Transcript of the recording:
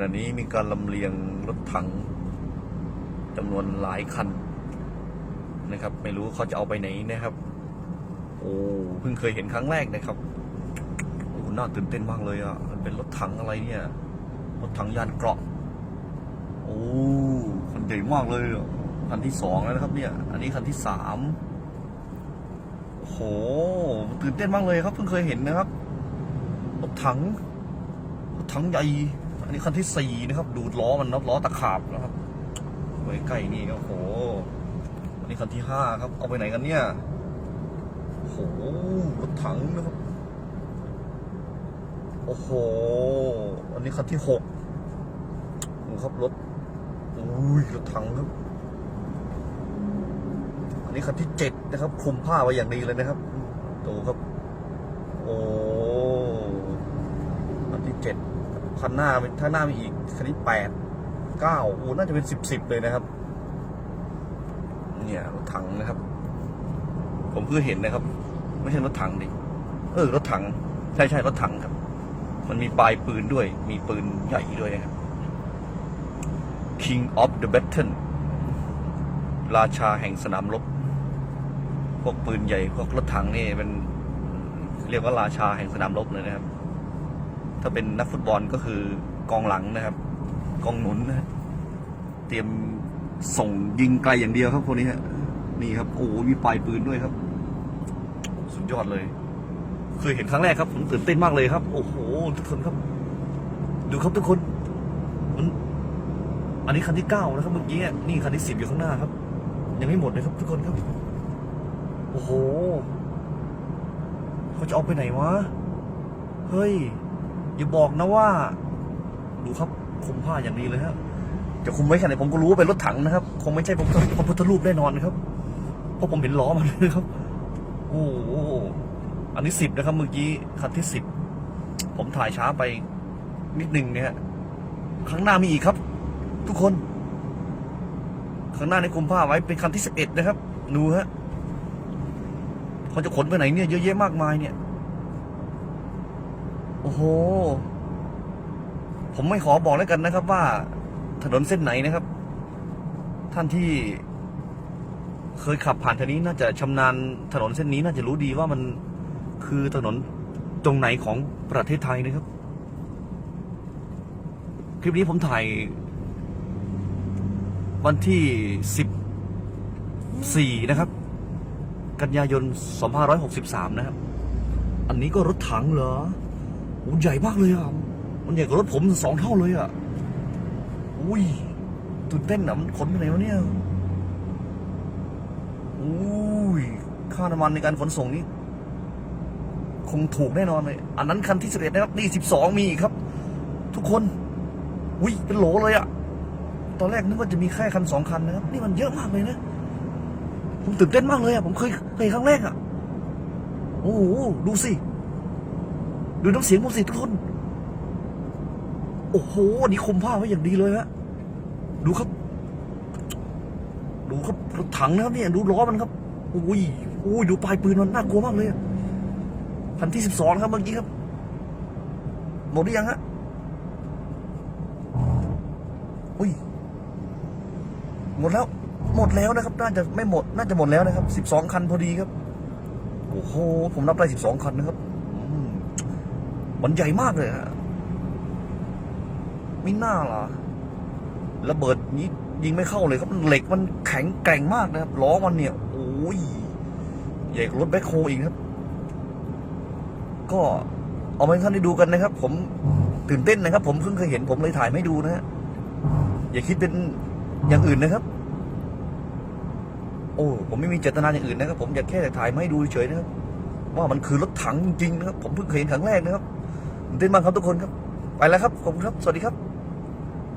ณะนี้มีการลำเลียงรถถังจำนวนหลายคันนะครับ ไม่รู้เขาจะเอาไปไหนนะครับ โอ้เพิ่งเคยเห็นครั้งแรกนะครับโอ้น่าตื่นเต้นมากเลยอะมันเป็นรถถังอะไรเนี่ย รถถังยานเกราะ โอ้คันใหญ่มากเลยอะคันที่สองแล้วนะครับ เนี่ย อันนี้คันที่สามโอ้โหตื่นเต้นมากเลยครับ เพิ่งเคยเห็นนะครับรถถังรถถังใหญ่ อันนี้คันที่สี่นะครับ ดูดล้อมันนะล้อตะขาบนะครับไว้ใกล้นี่โอ้โห อันนี้คันที่ห้าครับ เอาไปไหนกันเนี่ยโอ้โหรถถังนะครับ โอ้โห อันนี้คันที่หกครับรถอุ้ยรถถังครับ อันนี้คันที่เจ็ดนะครับคลุมผ้าไว้อย่างดีเลยนะครับดูครับ โอ้คันที่เจ็ด คันหน้าเป็นข้างหน้ามีอีกคันที่แปดเก้าโอ้น่าจะเป็นสิบสิบเลยนะครับ เนี่ยรถถังนะครับ ผมเพิ่งเห็นนะครับ ไม่ใช่รถถังดิเออรถถัง ใช่ใช่รถถังครับ มันมีปลายปืนด้วย มีปืนใหญ่ด้วยนะครับ King of the Battle ราชาแห่งสนามรบ พวกปืนใหญ่ พวกรถถังนี่เป็นเรียกว่าราชาแห่งสนามรบเลยนะครับ ถ้าเป็นนักฟุตบอลก็คือกองหลังนะครับ กองหนุนนะเตรียมส่งยิงไกลอย่างเดียวครับพวกนี้ฮะนี่ครับโอ้มีปลายปืนด้วยครับ สุดยอดเลยเคยเห็นครั้งแรกครับผมตื่นเต้นมากเลยครับ โอ้โห ทุกคนครับ ดูครับทุกคนมันอันนี้คันที่เก้านะครับเมื่อกี้นี่คันที่สิบอยู่ข้างหน้าครับ ยังไม่หมดเลยครับ ทุกคนครับ โอ้โหเขาจะเอาไปไหนวะเฮ้ย อย่าบอกนะว่า ดูครับคุมผ้าอย่างดีเลยฮะจะคุมไว้แค่ไหนผมก็รู้ว่าเป็นรถถังนะครับ คงไม่ใช่พระพุทธระพุทธรูปแน่นอนครับ เพราะผมเห็นล้อมันเลยครับ โอ้โหอันนี้สิบนะครับ เมื่อกี้คันที่สิบผมถ่ายช้าไปนิดนึงเนี่ยข้างหน้ามีอีกครับ ทุกคน ข้างหน้าในคุมผ้าไว้เป็นคันที่สิบเอ็ดนะครับดูฮะเขาจะขนไปไหนเนี่ยเยอะแยะมากมายเนี่ย อ้โห ผมไม่ขอบอกแล้วกันนะครับ ว่า ถนนเส้นไหนนะครับ ท่านที่ เคยขับผ่านทางนี้น่าจะชำนาญถนนเส้นนี้น่าจะรู้ดีว่ามันคือถนนตรงไหนของประเทศไทยนะครับ คลิปนี้ผมถ่าย วันที่สิบสี่นะครับ กันยายน 2563 นะครับ อันนี้ก็รถถังเหรอ โอ้ใหญ่มากเลยอะ มันใหญ่กว่ารถผมสองเท่าเลยอะ อุ้ย ตื่นเต้นอะ มันขนไปไหนวะเนี่ย อุ้ย ค่าน้ำมันในการขนส่งนี่คงถูกแน่นอนเลย อันนั้นคันที่สิบเอ็ดนะครับ นี่สิบสองมีครับ ทุกคน อุ้ย เป็นโหลเลยอะ ตอนแรกนึกว่าจะมีแค่คันสองคันนะครับ นี่มันเยอะมากเลยนะ ผมตื่นเต้นมากเลยอะ ผมเคยเคยครั้งแรกอะ โอ้โห ดูสิ ดูน้ำเสียงผมสิทุกคน โอ้โห นี่คุมผ้าไว้อย่างดีเลยฮะ ดูครับ ดูครับรถถังนะครับเนี่ยดูล้อมันครับ อุ้ยอุ้ยดูปลายปืนมันน่ากลัวมากเลยพันที่สิบสองครับเมื่อกี้ครับ หมดหรือยังฮะ อุ้ย หมดแล้ว หมดแล้วนะครับ น่าจะไม่หมด น่าจะหมดแล้วนะครับสิบสองคันพอดีครับ โอ้โห ผมนับได้สิบสองคันนะครับ มันใหญ่มากเลยฮะไม่น่าล่ะระเบิดนี้ยิงไม่เข้าเลยครับเหล็กมันแข็งแกร่งมากนะครับล้อมันเนี่ยโอ้ยใหญ่กว่ารถแบ็คโฮอีกครับ ก็เอามาให้ท่านได้ดูกันนะครับ ผมตื่นเต้นนะครับ ผมเพิ่งเคยเห็นผมเลยถ่ายไม่ดูนะฮะอย่าคิดเป็นอย่างอื่นนะครับ โอ้ผมไม่มีเจตนาอย่างอื่นนะครับ ผมอยากแค่ถ่ายไมาให้ดูเฉยๆนะครับว่ามันคือรถถังจริงๆนะครับ ผมเพิ่งเคยเห็นครั้งแรกนะครับ ตื่นมากครับทุกคนครับ ไปแล้วครับ ขอบคุณครับ สวัสดีครับ